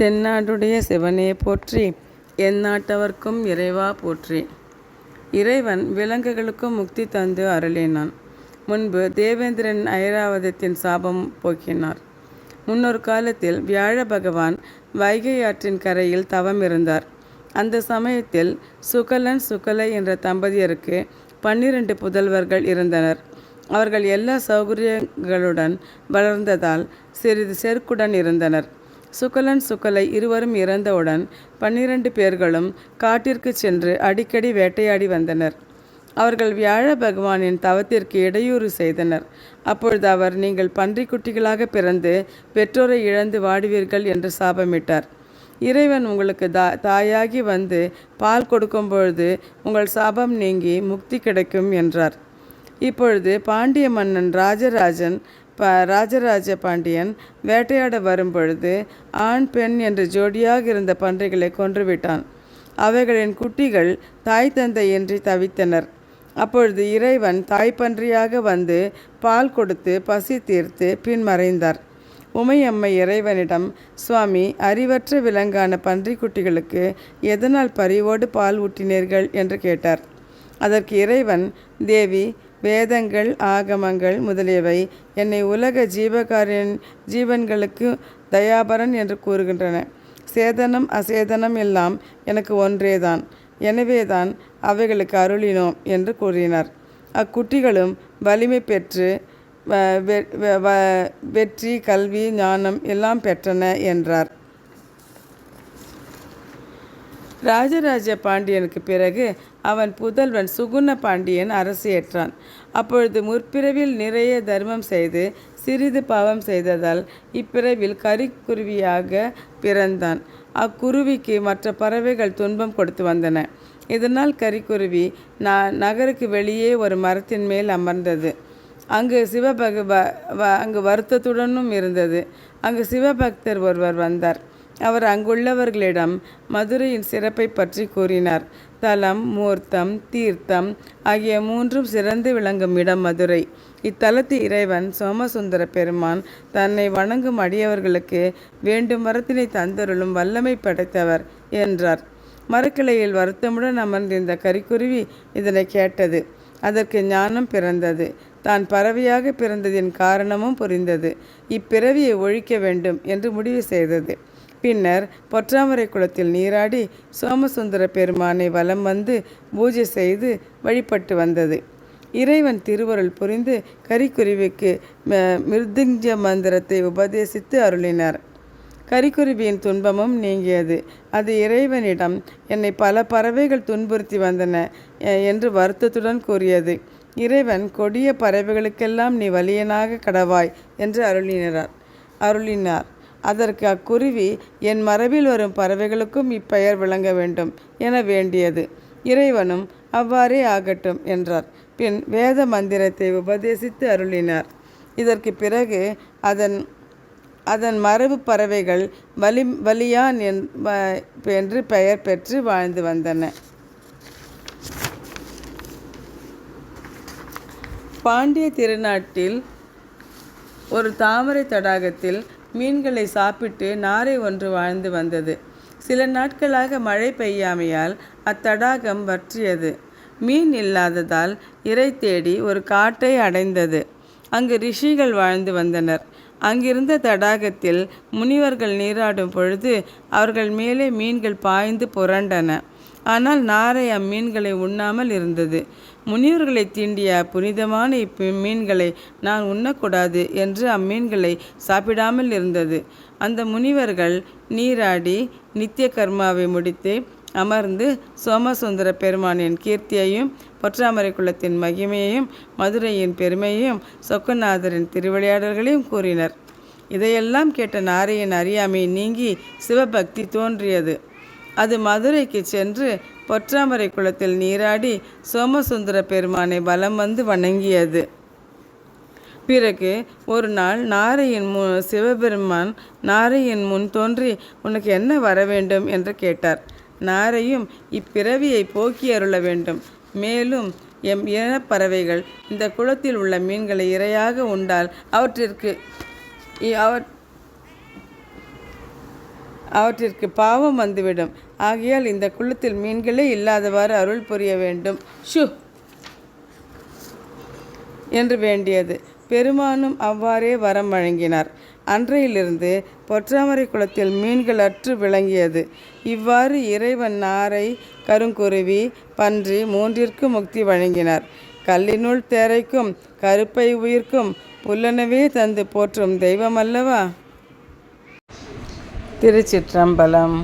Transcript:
தென்னாடுடைய சிவனே போற்றி எந்நாட்டவர்க்கும் இறைவா போற்றி. இறைவன் விலங்குகளுக்கும் முக்தி தந்து அருளினான். முன்பு தேவேந்திரன் ஐராவதத்தின் சாபம் போக்கினார். முன்னொரு காலத்தில் வியாழ பகவான் வைகை ஆற்றின் கரையில் தவம் இருந்தார் அந்த சமயத்தில் சுகலன் சுகலை என்ற தம்பதியருக்கு பன்னிரண்டு புதல்வர்கள் இருந்தனர். அவர்கள் எல்லா சௌகரியங்களுடன் வளர்ந்ததால் சிறிது செருக்குடன் இருந்தனர். சுகலன் சுகலை இருவரும் இறந்தவுடன் பன்னிரண்டு பேர்களும் காட்டிற்கு சென்று அடிக்கடி வேட்டையாடி வந்தனர். அவர்கள் வியாழ பகவானின் தவத்திற்கு இடையூறு செய்தனர். அப்பொழுது அவர் நீங்கள் பன்றிக்குட்டிகளாக பிறந்து பெற்றோரை இழந்து வாடுவீர்கள் என்று சாபமிட்டார். இறைவன் உங்களுக்கு தா தாயாகி வந்து பால் கொடுக்கும் பொழுது உங்கள் சாபம் நீங்கி முக்தி கிடைக்கும் என்றார். இப்பொழுது பாண்டிய மன்னன் ராஜராஜன் ப ராஜராஜ பாண்டியன் வேட்டையாட வரும்பொழுது ஆண் பெண் என்று ஜோடியாக இருந்த பன்றிகளை கொன்றுவிட்டான். அவைகளின் குட்டிகள் தாய் தந்தையின்றி தவித்தனர். அப்பொழுது இறைவன் தாய்ப்பன்றியாக வந்து பால் கொடுத்து பசி தீர்த்து பின் மறைந்தார். உமையம்மை இறைவனிடம் சுவாமி அறிவற்ற விலங்கான பன்றிக்குட்டிகளுக்கு எதனால் பரிவோடு பால் ஊட்டினீர்கள்? என்று கேட்டார். அதற்கு இறைவன் தேவி வேதங்கள் ஆகமங்கள் முதலியவை என்னை உலக ஜீவகாரியன் ஜீவன்களுக்கு தயாபரன் என்று கூறுகின்றன. சேதனம் அசேதனம் எல்லாம் எனக்கு ஒன்றேதான். எனவேதான் அவைகளுக்கு அருளினோம் என்று கூறினார். அக்குட்டிகளும் வலிமை பெற்று வெற்றி கல்வி ஞானம் எல்லாம் பெற்றன என்றார். ராஜராஜ பாண்டியனுக்கு பிறகு அவன் புதல்வன் சுகுண பாண்டியன் அரசு ஏற்றான் அப்பொழுது முற்பிறவில் நிறைய தர்மம் செய்து சிறிது பாவம் செய்ததால் இப்பிறவில் கரிக்குருவியாக பிறந்தான். அக்குருவிக்கு மற்ற பறவைகள் துன்பம் கொடுத்து வந்தன. இதனால் கரிக்குருவி நான் நகருக்கு வெளியே ஒரு மரத்தின் மேல் அமர்ந்தது. அங்கு சிவபக அங்கு வருத்தத்துடனும் இருந்தது. அங்கு சிவபக்தர் ஒருவர் வந்தார். அவர் அங்குள்ளவர்களிடம் மதுரையின் சிறப்பை பற்றி கூறினார். தலம் மூர்த்தம் தீர்த்தம் ஆகிய மூன்றும் சிறந்து விளங்கும் இடம் மதுரை. இத்தலத்து இறைவன் சோமசுந்தர பெருமான் தன்னை வணங்கும் அடியவர்களுக்கு வேண்டும் வரத்தினை தந்தருளும் வல்லமை படைத்தவர் என்றார். மரக்கிளையில் வருத்தமுடன் அமர்ந்திருந்த கரிக்குருவி இதனை கேட்டது. அதற்கு ஞானம் பிறந்தது. தான் பறவையாக பிறந்ததின் காரணமும் புரிந்தது. இப்பிறவியை ஒழிக்க வேண்டும் என்று முடிவு செய்தது. பின்னர் பொற்றாமரை குளத்தில் நீராடி சோமசுந்தர பெருமானை வலம் வந்து பூஜை செய்து வழிபட்டு வந்தது. இறைவன் திருவருள் புரிந்து கரிக்குருவிக்கு மிருதுஞ்ச மந்திரத்தை உபதேசித்து அருளினார். கரிக்குருவியின் துன்பமும் நீங்கியது. அது இறைவனிடம் என்னை பல பறவைகள் துன்புறுத்தி வந்தன என்று வருத்தத்துடன் கூறியது. இறைவன் கொடிய பறவைகளுக்கெல்லாம் நீ வலியனாக கடவாய் என்று அருளினார். அருளினார். அதற்கு அக்குருவி என் மரபில் வரும் பறவைகளுக்கும் இப்பெயர் விளங்க வேண்டும் என வேண்டியது. இறைவனும் அவ்வாறே ஆகட்டும் என்றார். பின் வேத மந்திரத்தை உபதேசித்து அருளினார். இதற்கு பிறகு அதன் அதன் மரபு பறவைகள் வலி வலியான் என்று பெயர் பெற்று வாழ்ந்து வந்தன. பாண்டிய திருநாட்டில் ஒரு தாமரை தடாகத்தில் மீன்களை சாப்பிட்டு நாரை ஒன்று வாழ்ந்து வந்தது. சில நாட்களாக மழை பெய்யாமையால் அத்தடாகம் வற்றியது. மீன் இல்லாததால் இறை தேடி ஒரு காட்டை அடைந்தது. அங்கு ரிஷிகள் வாழ்ந்து வந்தனர். அங்கிருந்த தடாகத்தில் முனிவர்கள் நீராடும் பொழுது அவர்கள் மேலே மீன்கள் பாய்ந்து புரண்டன. ஆனால் நாரை அம்மீன்களை உண்ணாமல் இருந்தது. முனிவர்களை தீண்டிய புனிதமான மீன்களை நான் உண்ணக்கூடாது என்று அம்மீன்களை சாப்பிடாமல் இருந்தது. அந்த முனிவர்கள் நீராடி நித்திய கர்மாவை முடித்து அமர்ந்து சோமசுந்தர பெருமானின் கீர்த்தியையும் பொற்றாமரை குளத்தின் மகிமையையும் மதுரையின் பெருமையையும் சொக்கநாதரின் திருவிளையாடல்களையும் கூறினர். இதையெல்லாம் கேட்ட நாரையின் அறியாமை நீங்கி சிவபக்தி தோன்றியது. அது மதுரைக்கு சென்று பொற்றாமரை குளத்தில் நீராடி சோமசுந்தர பெருமானை பலம் வந்து வணங்கியது. பிறகு ஒரு நாள் நாரையின் மு சிவபெருமான் நாரையின் முன் தோன்றி உனக்கு என்ன வர வேண்டும்? என்று கேட்டார். நாரையும் இப்பிறவியை போக்கி அருள வேண்டும். மேலும் எம் இனப்பறவைகள் இந்த குளத்தில் உள்ள மீன்களை இரையாக உண்டால் அவற்றிற்கு அவற் அவற்றிற்கு பாவம் வந்துவிடும். ஆகையால் இந்த குளத்தில் மீன்களே இல்லாதவாறு அருள் புரிய வேண்டும். ஷு! என்று வேண்டியது. பெருமானும் அவ்வாறே வரம் வழங்கினார். அன்றையிலிருந்து பொற்றாமரை குளத்தில் மீன்கள் அற்று விளங்கியது. இவ்வாறு இறைவன் நாரை கருங்குருவி பன்றி மூன்றிற்கும் முக்தி வழங்கினார். கல்லினுள் தேரைக்கும் கருப்பை உயிர்க்கும் புல்லனவே தந்து போற்றும் தெய்வமல்லவா திருச்சிற்றம்பலம்.